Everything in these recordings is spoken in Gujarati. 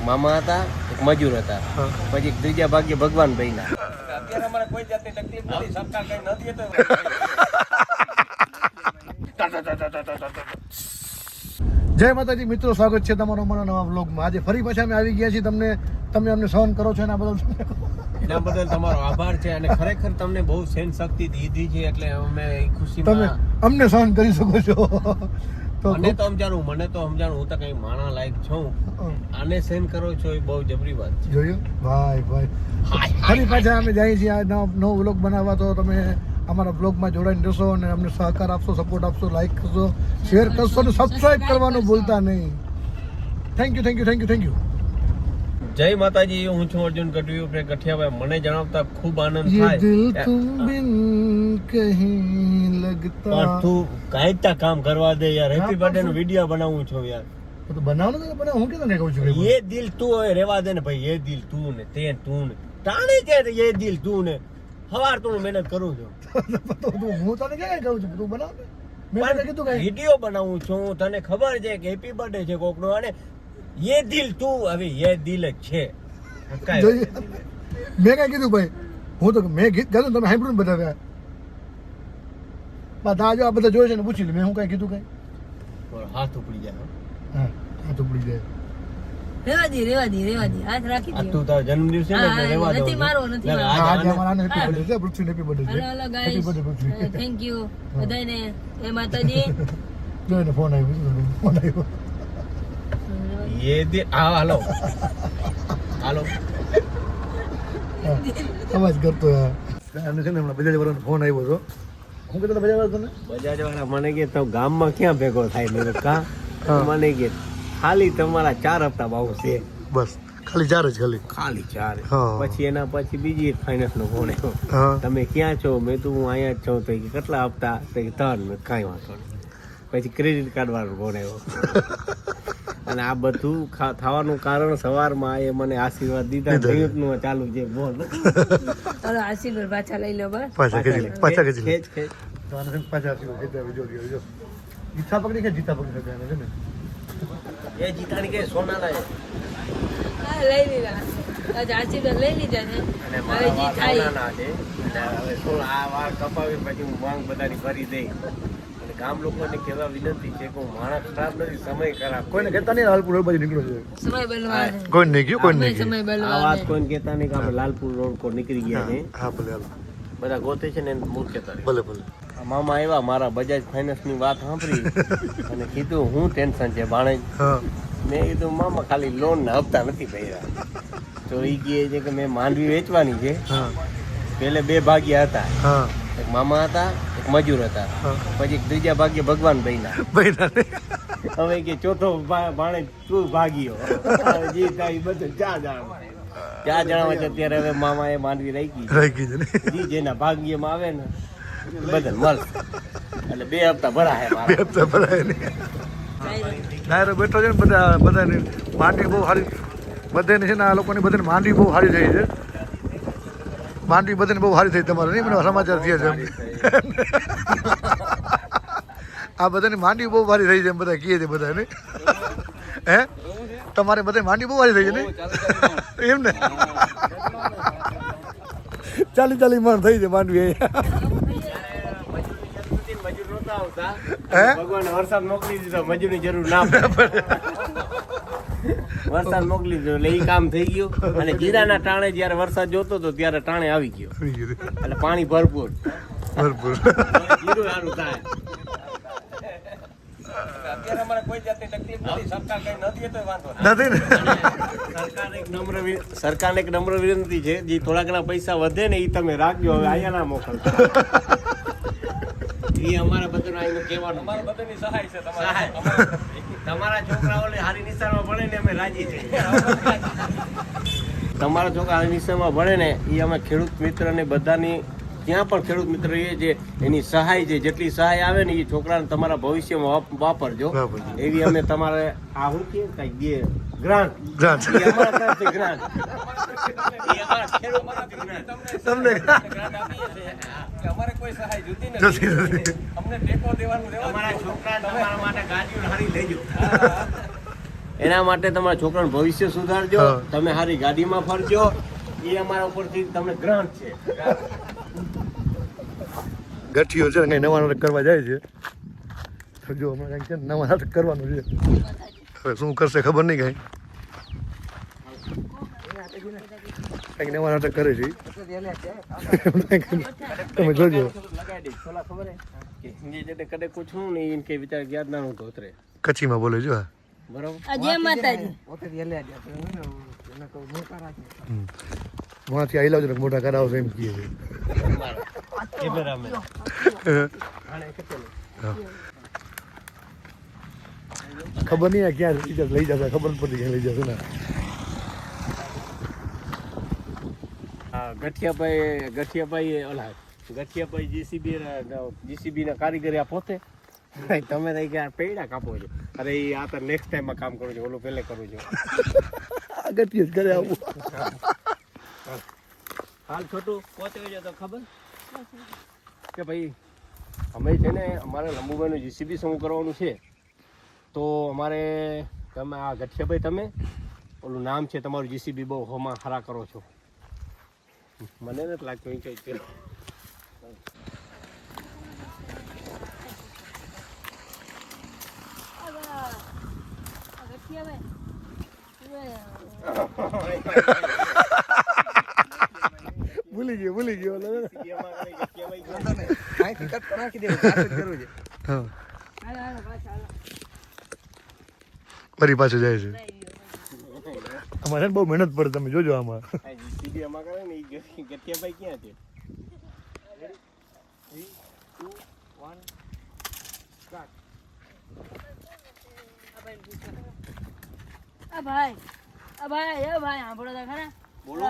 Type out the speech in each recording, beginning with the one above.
એક મામા હતા એક મજૂર હતા. પછી એક ત્રીજા ભાગ્ય ભગવાન ભાઈના અત્યારે અમારે કોઈ જાતની તકલીફ નથી સરકાર કઈ નથી જય માતાજી મિત્રો સ્વાગત છે તમારો અમારા નવા બ્લોગમાં આજે ફરી પાછા અમે આવી ગયા છીએ તમને તમે અમને સહન કરો છો એના બદલ એના બદલ તમારો આભાર છે અને ખરેખર તમને બહુ સહન શક્તિ દીધી છે એટલે અમે ખુશી તમે અમને સહન કરી શકો છો. મને તો સમજાણું મને તો સમજાણું હું તો કઈ માણા લાયક છું. આને સેન કરો છો એ બહુ જબરી વાત છે. જોયું? ભાઈ ભાઈ. ફરી પાછા અમે જઈએ છીએ આ નવો વ્લોગ બનાવવા તો તમે અમારા બ્લોગમાં જોડાઈને રહેશો અને અમને સહકાર આપશો સપોર્ટ આપશો લાઈક કરશો શેર કરશો અને સબસ્ક્રાઈબ કરવાનું ભૂલતા નહીં. Thank you thank you thank you thank you જય માતાજી હું છું અર્જુન કટવી ઉપર કઠિયાભાઈ મને જણાવતા ખૂબ આનંદ થાય. દિલ તું બિન કહી લગતા. પણ તું કાયતા કામ કરવા દે યાર. હેપી બર્થડે નો વિડિયો બનાવું છું યાર. તો બનાવનો તો બનાવ? હું કે તને કહું છું એ દિલ તું હોય રેવા દે ને ભાઈ એ દિલ તું ને તે તું ને. તાણે કે એ દિલ તું ને? હવાર તું મહેનત કરું છું. તું હું તને કે કહું છું? તું બનાવ મેં કીધું કે વિડિયો બનાવું છું. તને ખબર છે કે હેપી બર્થડે છે કોકનો. અને એ દિલ તું? હવે એ દિલ જ છે. મેં કઈ કીધું ભાઈ? હું તો મેં ગીત ગાયું તમે સાંભળ્યું ને બધા વ્યા. બધા આજો આ બધા જોયે છે ને પૂછી લે. મેં હું કઈ કીધું કઈ? હાથ ઉપડી જાય હા. હાથ ઉપડી જાય. રેવા દી રેવા દી રેવા દી હાથ રાખી આ દો. તું તારો જન્મદિવસ છે ને રેવા દે નથી મારો, નથી મારો. હા, આજે અમારા હેપી બર્થડે છે પૃથ્વી હેપી બર્થડે હલો છે. Hello happy birthday Prithvi. Thank you બધાને એ માતાજી. જોઈને ફોન આવ્યો ફોન આવ્યો હાલો. હાલો. હા, અવાજ કરતો આને છે ને હમણાં બજાજ વાળાનો ફોન આવ્યો હતો હું કહેતો બજાજ વાળા તને બજાજ વાળા મને કે તો ગામમાં ક્યાં ભેગો થાય? મેં કા? મને કે ખાલી તમારા ચાર હપ્તા ભાવ છે. બસ. ખાલી ચાર જ ખાલી. ખાલી ચાર. પછી એના પછી બીજી એક ફાઇનાન્સ નો ફોન આવ્યો તમે ક્યાં છો? મેં તું હું અહીંયા જ છું. તો કે કેટલા હપ્તા? તો કે ત્રણ. મેં કાંઈ વાંધો નહીં. પછી ક્રેડિટ કાર્ડ વાળો ફોન આવ્યો અને આ બધું થવાનું કારણ સવારમાં એ મને આશીર્વાદ દીધા દીધા. સંયુક્તનું ચાલુ છે બોલ. હલો આશીર્વાદ પાછા લઈ લો બસ. પાછા ખેંચી પાછા. ખેંચ ખેંચ ને પાછા આપી દો, ખેંચી જો, જો, જો. જીતા પકડી કે જીતા પકડી શકે ને એ જીતાની કે સોનાના છે લઈ લીધા. આજે આશીર્વાદ લઈ લીધા છે. અને હવે મારા જે થાય. સોનાના છે. અને હવે શું આ વાર કપાવી પછી હું માંગ બધાની ભરી દઈ ગામ લોકોને કહેવા વિનંતી છે કે માણસ ખરાબ નથી સમય ખરાબ. કોઈને કહેતા નહીં લાલપુર રોડ બાજુ નીકળો છે? સમય બલવાન કોઈ નહીં ગયું કોઈ નહીં સમય આ વાત કોઈને કહેતા નહીં કે આપણે લાલપુર રોડ પર નીકળી ગયા છે. હા ભલે હાલો. બધા ગોતે છે ને એને મૂળ કહેતા ભલે ભલે. મામા આવ્યા મારા બજાજ ફાઇનાન્સની વાત સાંભળી અને કીધું હું ટેન્શન છે ભાણે મેં કીધું મામા ખાલી લોન ના હપ્તા નથી ભર્યા. તો એ કહે છે કે મેં માંડવી વેચવાની છે. હા. પેલે બે ભાગ્યા હતા. એક મામા હતા મજૂર હતા. પછી ત્રીજા ભાગ્ય ભગવાન ભાઈના ભાઈ હવે કે ચોથો ભાણે તું ભાગ્યો. જે થાય બધું ચા જાણવા. ચા જાણવા છે અત્યારે હવે મામા એ માંડવી રાખી રહી ગઈ છે ને? જી જેના ભાગ્યમાં આવે ને બધા મળ એટલે બે હપ્તા ભરાય બે હપ્તા ભરાય નહીં ડાયરો બેઠો છે ને બધા બધાની માંડવી બહુ સારી બધાને છે ને આ લોકોની બધાની માંડવી બહુ સારી થઈ છે. માંડવી બધાને બહુ સારી થઈ તમારે. નહીં મને સમાચાર થયા છે આ બધાની માંડવી બહુ સારી થઈ છે એમ બધા કહે છે બધાને. હે? તમારે બધાની માંડવી બહુ સારી થઈ છે ને? એમ ને? ચાલી ચાલી મણ થઈ છે માંડવી અહીંયા. હે? ભગવાન વરસાદ મોકલી દીધો મજૂરની જરૂર ના પડે. વરસાદ મોકલી દીધો એટલે એ કામ થઈ ગયું. અને જીરાના ટાણે જ્યારે વરસાદ જોતો હતો ત્યારે ટાણે આવી ગયો. એટલે પાણી ભરપૂર. ભરપૂર. જીરું સારું થાય. અત્યારે અમારે કોઈ જાતની તકલીફ નથી. સરકાર કઈ નથી તો વાંધો નથી સરકારને એક નમ્ર વિનંતી છે જે થોડા ઘણા પૈસા વધે ને એ તમે રાખજો હવે અહીંયા ના મોકલતા. એ અમારા બધાનું આવીને કહેવાનું અમારા બધાની સહાય છે સહાય. તમારા છોકરાઓને હારી નિશાળમાં ભણે ને અમે રાજી છીએ તમારા છોકરા સારી નિશાળમાં ભણે ને એ અમે ખેડૂત મિત્રને બધાની ત્યાં પણ ખેડૂત મિત્ર એ છે એની સહાય છે જેટલી સહાય આવે ને એ છોકરાને તમારા ભવિષ્યમાં વાપરજો વાપરજો. એવી અમે તમારે આ હું કે કઈ દે ગ્રાન્ટ ગ્રાન્ટ. તમને. ગ્રાન્ટ આપીએ છીએ. કે અમારે કોઈ સહાય જોતી નથી, નથી. અમને ટેકો દેવાનું તમારા છોકરા તમારા માટે ગાડીઓ હારી લેજો. એના માટે તમારા છોકરાનું ભવિષ્ય સુધારજો. તમે સારી ગાડીમાં ફરજો. એ અમારા ઉપરથી તમને ગ્રાન્ટ છે. ગઠિયો છે ને નવા નાટક કરવા જાય છે. જો અમારે છે નવા નાટક કરવાનું છે. હવે શું કરશે ખબર નહીં કાંઈ. કંઈક નવા નાટક કરે છે તમે જોજો. કચ્છીમાં બોલે જો વાંચી આવી લાવજો મોટા કરાવશે એમ કીએ છે. ખબર નહીં આ ક્યાં લઈ જશે લઈ જશે ખબર પડતી ક્યાં લઈ જશે ને. ગઠિયાભાઈ ગઠિયાભાઈ ઓલા ગઠિયાભાઈ જીસીબી જીસીબી ના કારીગર આ પોતે? તમે થઈ ગયા પેડા કાપો છો? અરે એ આ તો નેક્સ્ટ ટાઈમમાં કામ કરું છું ઓલું પહેલે કરું છું. આ ગઠિયો જ કરે આવું. હાલ છોટું પહોંચી ગયો તો ખબર? કે ભાઈ અમે છે ને અમારે લંબુભાઈનું જીસીબી શું કરવાનું છે? તો અમારે તમે આ ગઠિયાભાઈ તમે ઓલું નામ છે તમારું જીસીબી બહુ હોમાં ખરા કરો છો. મને નથી લાગતું એ કંઈક ભૂલી ગયો ભૂલી ગયો. ઓલો. હા. ફરી પાછું જાય છે. અમારે બહુ મહેનત પડે તમે જોજો આમાં. જીસીબી આમાં કરે ને એ ગઠિયાભાઈ ક્યાં છે આ ભાઈ આ ભાઈ એ ભાઈ સાંભળો તો ખરા. બોલો.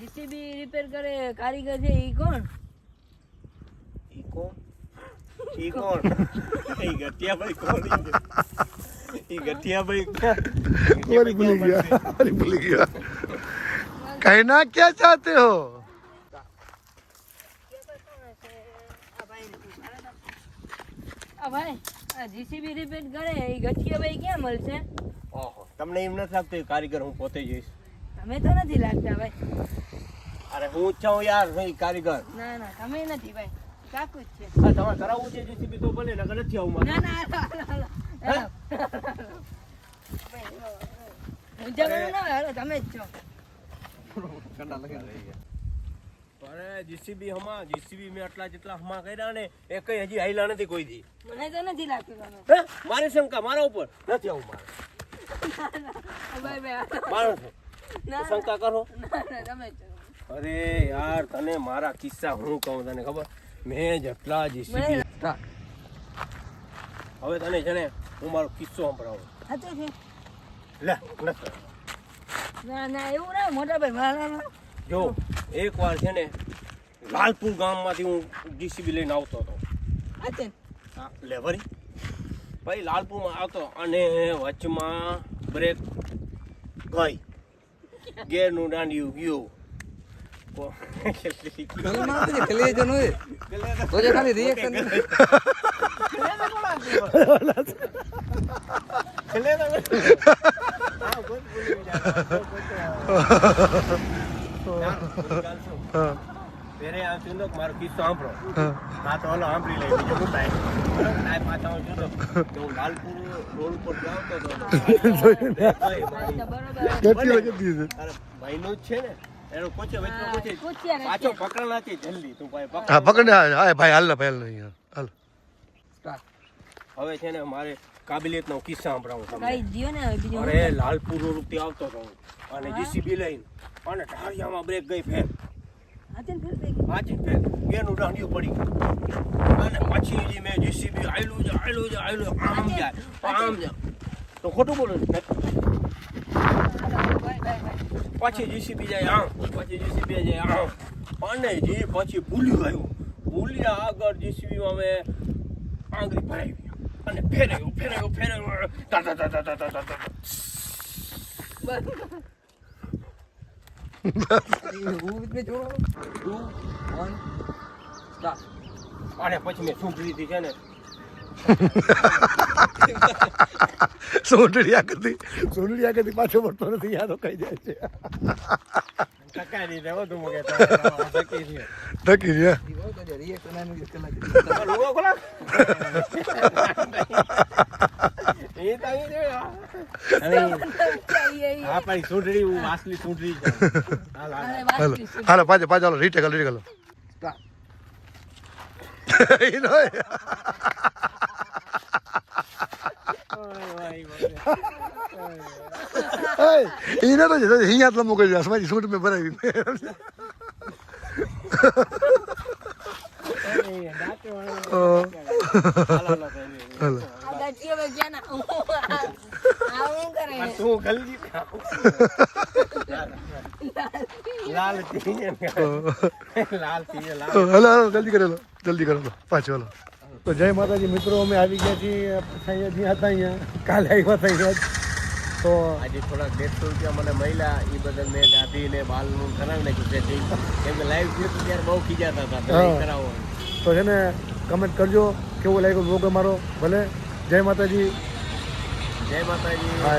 જીસીબી રિપેર કરે કારીગર છે ઈ કોણ? ઈ કોણ? ઈ કોણ? ઈ ગઠિયાભાઈ કોણ? ઈ ગઠિયાભાઈ ફરી ભૂલી ગયા ફરી ભૂલી ગયા कहना क्या चाहते हो આ ભાઈ આ જીસીબી રિપેર કરે એ ગઠિયા ભાઈ ક્યાં મળશે ઓહો તમને એમ નથી લાગતું એ કારીગર હું પોતે જઈશ તમે તો નથી લાગતા ભાઈ અરે હું જ છું યાર હું ઈ કારીગર ના ના તમે નથી ભાઈ કાકુ જ છે હા તમારે કરાવવું છે જીસીબી તો ભલે નકર નથી આવું મારે ના ના તમે જ છો. અરે જીસીબી હમા જીસીબી મેં આટલા જેટલા હમા કર્યા ને એ કઈ હજી હાઈલા નથી કોઈ દી. મને તો નથી લાગતું મારી શંકા મારા ઉપર? નથી આવું મારે. છે. શંકા કરો. અરે યાર તને મારા કિસ્સા હું કહું તને ખબર? મેં જેટલા જીસીબી હવે તને છે ને હું મારો કિસ્સો સંભળાવું હતું છે? લે નથી. ના ના એવું ના મોટા ભાઈ જો એક વાર છે ને લાલપુર ગામમાંથી હું જીસીબી લઈને આવતો હતો. હા, લે ભાઈ લાલપુરમાં આવતો અને વચમાં બ્રેક ગઈ. ગેરનું દાંડિયું ગયું. ખાલી રિએક્શન મારો કિસ્સો સાંભળો હા તો ઓલો સાંભળી લે બીજો હું થાય પાછા હું જોતો તો હું લાલપુર રોડ ઉપર જાવતો હતો મહિનો જ છે ને એનો કોચે વચ્ચે પાછો પકડ નાખી જલ્દી તું ભાઈ પકડ હા પકડ હા ભાઈ હાલ ભાઈ હાલ હાલ. હવે છે ને મારે કાબિલિયત નો કિસ્સા સંભળાવું તમને. દિયો ને હવે બીજું અરે લાલપુર રોડ ઉપરથી આવતો હતો અને જીસીબી લઈને. અને ઢાળિયામાં બ્રેક ગઈ ફેર. હાથે ફેર ગયું ફેર. બેનું દાંડિયું પડી ગયું. અને પછી જે મેં જીસીબી આયલું જ આયલું જ આયલું આમ જાય આમ જાય. તો ખોટું બોલું પછી જીસીબી જાય આમ. પછી જીસીબી જાય આમ. અને જે પછી ભૂલ્યું આવ્યું. ભૂલ્યા આગળ જીસીબીમાં અમે આંગળી ભરાવી અને ફેરાયો ફેરાયો ફેરાયો તા તા તા તા તા તા તા અને પછી મેં સૂંઢ લીધી છે ને સોંડળિયા કરતી સોંડળિયા કરતી પાછો પડતો નથી યાદો કહી જાય છે. નહીં રહેવો તું મગે તમારે શકી છે ઢકી રહ્યા રિએક્શન આનું એક કલાક રૂગો ખોલા એ તો અહીં જોયો. અને આ પાછી સૂંઢડી હું વાસલી સૂંઢડી. હાલ, હાલ. હાલો પાછો પાછો હાલો રીટેક હાલો રીટેક હાલો ઈ નો ઓય, ઓય, ઓય. એ નતો છે અહીંયા જ લંબો કરી દે મારી સૂટ મેં ભરાવી. હલો જલ્દી કરેલો જલ્દી કરેલો. પાછો હલો. તો જય માતાજી મિત્રો અમે આવી ગયા છીએ અહીંયા જ્યાં હતા અહીંયા. કાલે આવ્યા હતા અહીંયા તો આજે થોડાક દેડસો રૂપિયા મને મળ્યા એ બદલ મેં દાદી ને બાલનું કરાવી નાખ્યું છે કેમ કે લાઈવ થયું ત્યારે બહુ ખીજાતા હતા કરાવો. તો છે ને કમેન્ટ કરજો કેવો લાગ્યો બ્લોગ અમારો? ભલે. જય માતાજી. જય માતાજી. હા